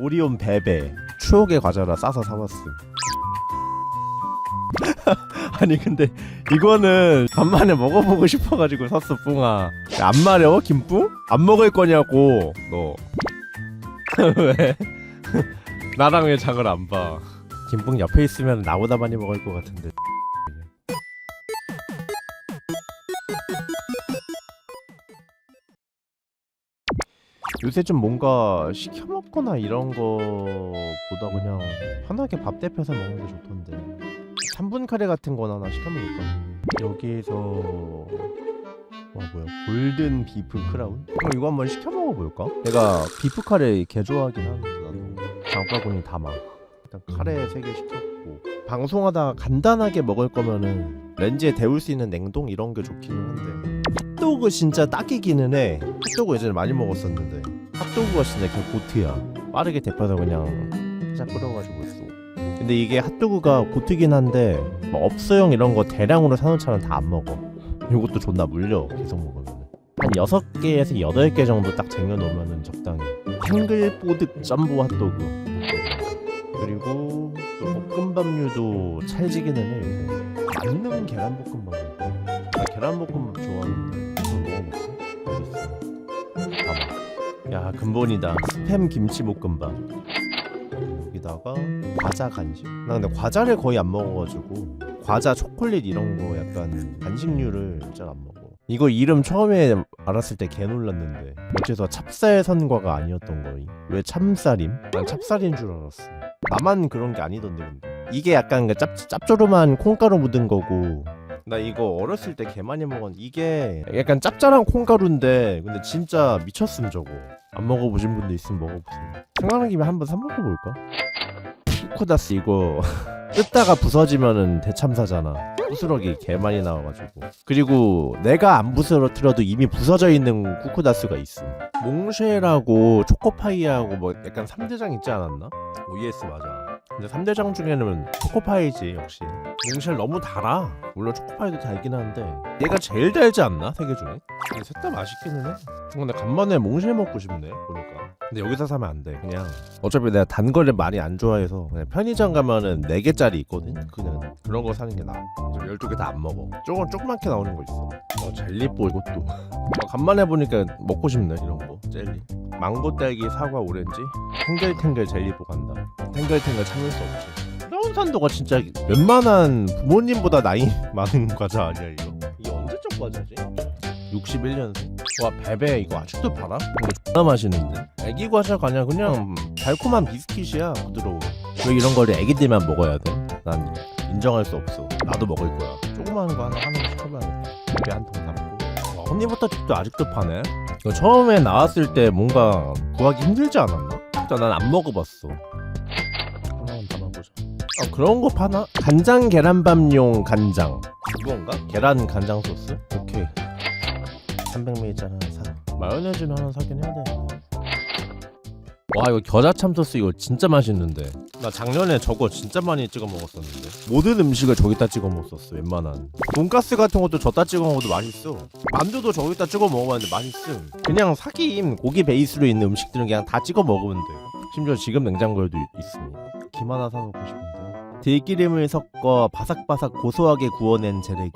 오리온 베베 추억의 과자라 싸서 사봤음 아니 근데 이거는 간만에 먹어보고 싶어가지고 샀어 뿡아 야, 안 마려워 김뿡? 안 먹을 거냐고 너 왜? 나랑 왜 장을 안 봐? 김뿡 옆에 있으면 나보다 많이 먹을 것 같은데 요새 좀 뭔가 시켜 먹거나 이런 거보다 그냥 편하게 밥 대표서 먹는 게 좋던데. 3분 카레 같은 거나 하나 시켜 먹을까? 여기에서 와 뭐야 골든 비프 크라운? 그럼 이거 한번 시켜 먹어볼까? 내가 비프 카레 개 좋아하긴 하는데 나도. 장바구니 담아 일단 카레 3개 시켰고. 방송하다 간단하게 먹을 거면은 렌즈에 데울 수 있는 냉동 이런 게 좋기는 한데. 핫도그 진짜 딱이기는 해. 핫도그 예전에 많이 먹었었는데 핫도그가 진짜 개 고트야. 빠르게 데펴서 그냥. 살짝 끓여가지고 있어. 근데 이게 핫도그가 고트긴 한데 뭐 업소용 이런 거 대량으로 사놓자면 다안 먹어. 이것도 존나 물려 계속 먹으면 한 6개에서 8개 정도 딱 쟁여놓으면 적당히. 탱글보드 점보 핫도그. 그리고 또 볶음밥류도 찰지기는 해 요새. 만능 계란볶음밥 나 계란볶음밥 좋아하는 야 근본이다. 스팸 김치볶음밥. 여기다가 과자 간식. 나 근데 과자를 거의 안 먹어가지고 과자 초콜릿 이런 거 약간 간식류를 잘 안 먹어. 이거 이름 처음에 알았을 때 개 놀랐는데 어째서 찹쌀 선과가 아니었던 거니? 왜 참쌀임? 난 찹쌀인 줄 알았어. 나만 그런 게 아니던데 근데. 이게 약간 그 짭, 짭조름한 콩가루 묻은 거고 나 이거 어렸을 때 개 많이 먹었는데 이게 약간 짭짤한 콩가루인데 근데 진짜 미쳤음 저거. 안 먹어보신 분도 있으면 먹어보세요. 생각나는 김에 한번 사 먹어볼까? 쿠쿠다스 이거 뜯다가 부서지면은 대참사잖아. 부스러기 개 많이 나와가지고. 그리고 내가 안 부스러뜨려도 이미 부서져 있는 쿠쿠다스가 있음 몽쉘하고 초코파이하고 뭐 약간 3대장 있지 않았나? OES 맞아 근데 3대장 중에는 초코파이지 역시. 몽쉘 너무 달아. 물론 초코파이도 달긴 한데 얘가 제일 달지 않나? 세개 중에? 셋 다 맛있기는 해. 어, 근데 간만에 몽쉘 먹고 싶네 보니까. 근데 여기서 사면 안 돼. 그냥 어차피 내가 단 거를 많이 안 좋아해서 그냥 편의점 가면은 4개짜리 있거든 그냥. 그런 거 사는 게 나아. 12개 다 안 먹어. 조금 조그맣게 나오는 거 있어. 어 젤리뽀 이것도. 어, 간만에 보니까 먹고 싶네 이런 거. 젤리. 망고 딸기 사과 오렌지. 탱글탱글 젤리뽀 간다 탱글탱글 참을 수 없지. 해운산도가 진짜 웬만한 부모님보다 나이 많은 과자 아니야 이거? 이게 언제적 과자지? 61년생? 와 베베 이거 아직도 팔아? 이거 존나 맛있는데? 애기 과자가 아니라 그냥 달콤한 비스킷이야 부드러워 왜 이런 거를 애기들만 먹어야 돼? 난 인정할 수 없어. 나도 먹을 거야. 조그마한 거 하나 하나 시켜봐야겠다 베베 한통 담고. 와 허니버터칩도 아직도 파네? 이거 처음에 나왔을 때 뭔가 구하기 힘들지 않았나? 진짜 난 안 먹어봤어 아 그런 거 파나? 간장 계란밥용 간장. 이건가? 계란 간장 소스? 오케이. 300ml 하나 사 마요네즈는 하나 사긴 해야 되는데. 와 이거 겨자참 소스 이거 진짜 맛있는데. 나 작년에 저거 진짜 많이 찍어 먹었었는데. 모든 음식을 저기다 찍어 먹었었어 웬만한. 돈가스 같은 것도 저기다 찍어 먹어도 맛있어. 만두도 저기다 찍어 먹어봤는데 맛있음. 그냥 사김 고기 베이스로 있는 음식들은 그냥 다 찍어 먹으면 돼. 심지어 지금 냉장고에도 있- 있습니다. 김 하나 사놓고 싶은데 들기름을 섞어 바삭바삭 고소하게 구워낸 재래김.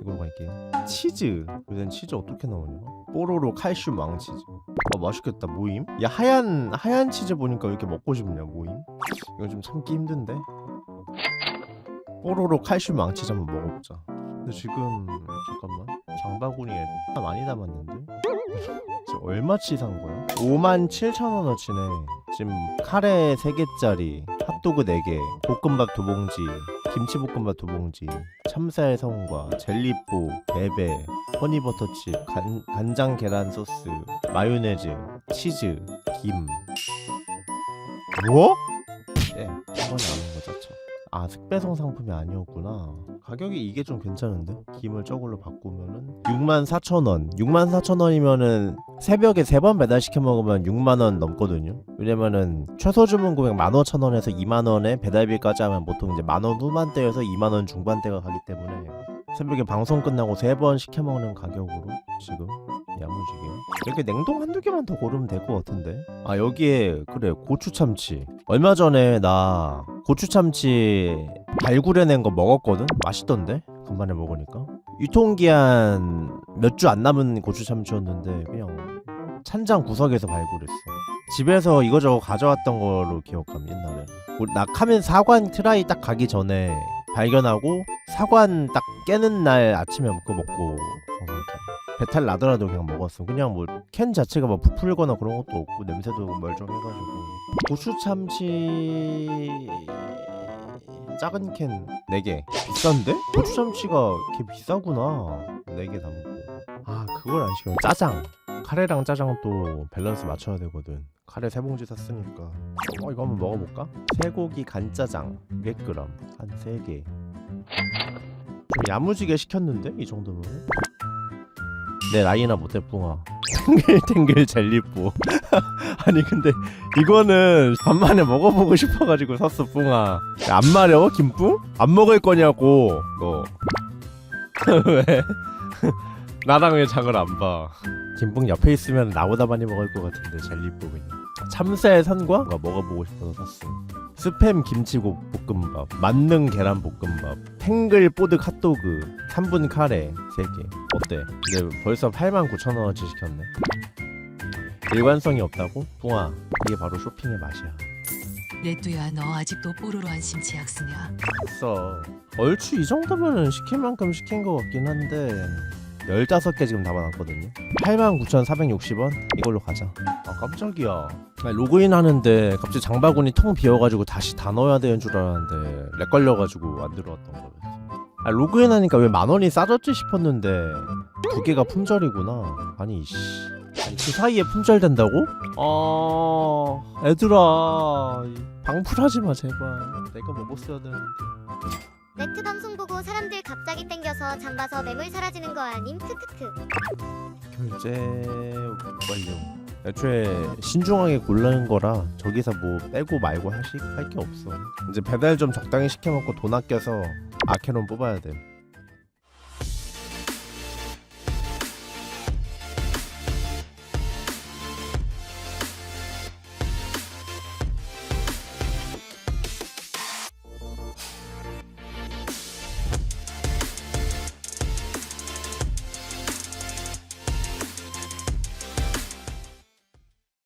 이걸로 갈게요 치즈. 요새는 치즈 어떻게 나오냐? 뽀로로 칼슘 왕치즈. 아 맛있겠다. 모임? 야 하얀 하얀 치즈 보니까 왜 이렇게 먹고 싶냐 모임? 이거 좀 참기 힘든데? 뽀로로 칼슘 왕치즈 한번 먹어보자. 근데 지금 잠깐만. 장바구니에 나 많이 담았는데 지금 얼마치 산 거야? 5만 7천 원어치네 지금 카레 3개짜리 핫도그 4개 볶음밥 2봉지 김치볶음밥 2봉지 참쌀 성과 젤리뽀 베베 허니버터칩 간, 간장 계란 소스 마요네즈 치즈 김 뭐? 네, 한 번에 아는 거 자체. 아, 흑배송 상품이 아니었구나. 가격이 이게 좀 괜찮은데? 김을 저걸로 바꾸면은 64,000원. 64,000원이면은 새벽에 세번 배달시켜 먹으면 6만 원 넘거든요. 왜냐면은 최소 주문 금액 15,000원에서 2만 원에 배달비까지 하면 보통 이제 만원 후반대에서 2만 원 중반대가 가기 때문에 새벽에 방송 끝나고 세번 시켜 먹는 가격으로 지금 야무지게. 이렇게 냉동 한두 개만 더 고르면 될 것 같은데? 아 여기에 그래 고추 참치. 얼마 전에 나 고추 참치 발굴해낸 거 먹었거든? 맛있던데? 간만에 먹으니까. 유통기한 몇 주 안 남은 고추 참치였는데 그냥 찬장 구석에서 발굴했어. 집에서 이거저거 가져왔던 걸로 기억함 옛날에. 나 카멘 사관 트라이 딱 가기 전에 발견하고 사관 딱 깨는 날 아침에 그거 먹고. 배탈 나더라도 그냥 먹었어. 그냥 뭐 캔 자체가 막 부풀거나 그런 것도 없고 냄새도 멀쩡해가지고. 고추 참치 작은 캔 4개. 비싼데? 고추 참치가 개 비싸구나. 4개 담고. 아 그걸 안 시켜 짜장. 카레랑 짜장 또 밸런스 맞춰야 되거든. 카레 세 봉지 샀으니까. 어 이거 한번 먹어볼까? 쇠고기 간짜장 200g 한 3개. 좀 야무지게 시켰는데? 이 정도면 내 라이나 못해 뿡아. 탱글탱글 젤리뿌. 아니 근데 이거는 간만에 먹어보고 싶어가지고 샀어 뿡아. 야, 안 마려 김뿡? 안 먹을 거냐고. 너. 왜? 나랑 왜 장을 안봐? 김뿡 옆에 있으면 나보다 많이 먹을 것 같은데 젤리뿌 그냥. 참새 선과? 뭔가 먹어보고 싶어서 샀어. 스팸 김치고 볶음밥 만능 계란 볶음밥 탱글 뽀득 핫도그 3분 카레 3개 어때? 근데 벌써 89,000원어치 시켰네 일관성이 없다고? 뿡아 이게 바로 쇼핑의 맛이야 레뚜야 너 아직도 뽀로로한 심치약 쓰냐? 있어 얼추 이 정도면은 시킬 만큼 시킨 것 같긴 한데 15개 지금 담아놨거든요 89,460원? 이걸로 가자 아 깜짝이야 로그인 하는데 갑자기 장바구니 텅 비어가지고 다시 다 넣어야 되는 줄 알았는데 렉 걸려가지고 안 들어왔던 거였어 아 로그인 하니까 왜 만원이 싸졌지 싶었는데 두 개가 품절이구나 아니 씨 아니, 그 사이에 품절된다고? 아 애들아 방풀하지 마 제발 내가 먹었어야 되는데 네트 방송 보고 사람들 갑자기 땡겨서 잠봐서 매물 사라지는 거 아님? 크크크. 결제 완료. 애초에 신중하게 고르는 거라 저기서 뭐 빼고 말고 할게 없어. 이제 배달 좀 적당히 시켜 먹고 돈 아껴서 아케론 뽑아야 돼.